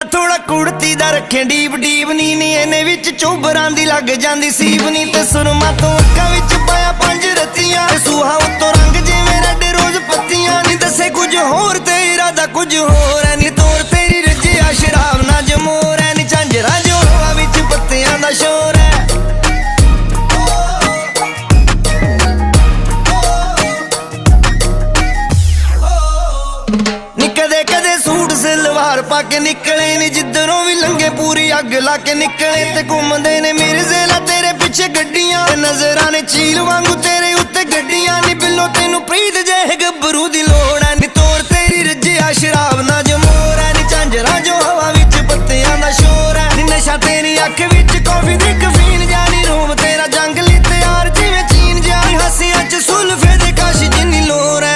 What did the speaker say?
ਥੋੜਾ ਕੁੜਤੀ ਦਾ ਰੱਖੇ, ਡੀਪ ਡੀਪ ਨੀ ਨੀ, ਇਹਨੇ ਵਿੱਚ ਚੋਬਰਾਂ ਦੀ ਲੱਗ ਜਾਂਦੀ ਸੀਵਨੀ ਤੇ ਸੁਰਮਾ ਤੋਂ ਅੱਖਾਂ ਵਿੱਚ ਪਾਇਆ ਪੰਜ ਰਤੀਆਂ ਤੇ ਸੂਹਾ ਉੱਤੋਂ ਰੰਗ ਜਿਵੇਂ ਰੈੱਡ ਰੋਜ਼ ਪੱਤੀਆਂ। ਨਹੀਂ ਦੱਸੇ ਕੁਝ ਹੋਰ ਪਾ ਕੇ ਨਿਕਲੇ ਨੇ, ਜਿੱਧਰੋਂ ਵੀ ਲੰਗੇ ਪੂਰੀ ਅੱਗ ਲਾ ਕੇ ਨਿਕਲੇ ਤੇ ਘੁੰਮਦੇ ਨੇ ਮਿਰਜ਼ੇ ਲਾ ਤੇਰੇ ਪਿੱਛੇ ਗੱਡੀਆਂ ਤੇ ਨਜ਼ਰਾਂ ਨੇ ਚੀਲ ਵਾਂਗੂ ਤੇਰੇ ਉੱਤੇ ਗੱਡੀਆਂ ਨਹੀਂ ਬਿੱਲੋ, ਤੈਨੂੰ ਪ੍ਰੀਤ ਜੇ ਗੱਭਰੂ ਦੀ ਲੋੜ ਐ ਨੀ ਤੋਰ ਤੇਰੀ ਰੱਜਿਆ ਸ਼ਰਾਬ ਨਾ ਜਮੋਰ ਐ ਨੀ ਝਾਂਜਰਾ ਜੋ ਹਵਾ ਵਿੱਚ ਪੱਤਿਆਂ ਦਾ ਸ਼ੋਰ ਐ ਨੀ ਨਸ਼ਾ ਤੇਰੀ ਅੱਖ ਵਿੱਚ, ਕਾਫੀ ਦੀ ਕਫੀਨ ਜਾਨੀ ਰੂਮ ਤੇਰਾ ਜੰਗਲੀ ਤਿਆਰ ਜਿਵੇਂ ਚੀਨ ਜਾਨੀ ਹਸੀਆਂ ਚ ਸੁਲਫੇ ਦੇ ਕਾਸ਼ ਜਿੰਨੀ ਲੋਰ ਐ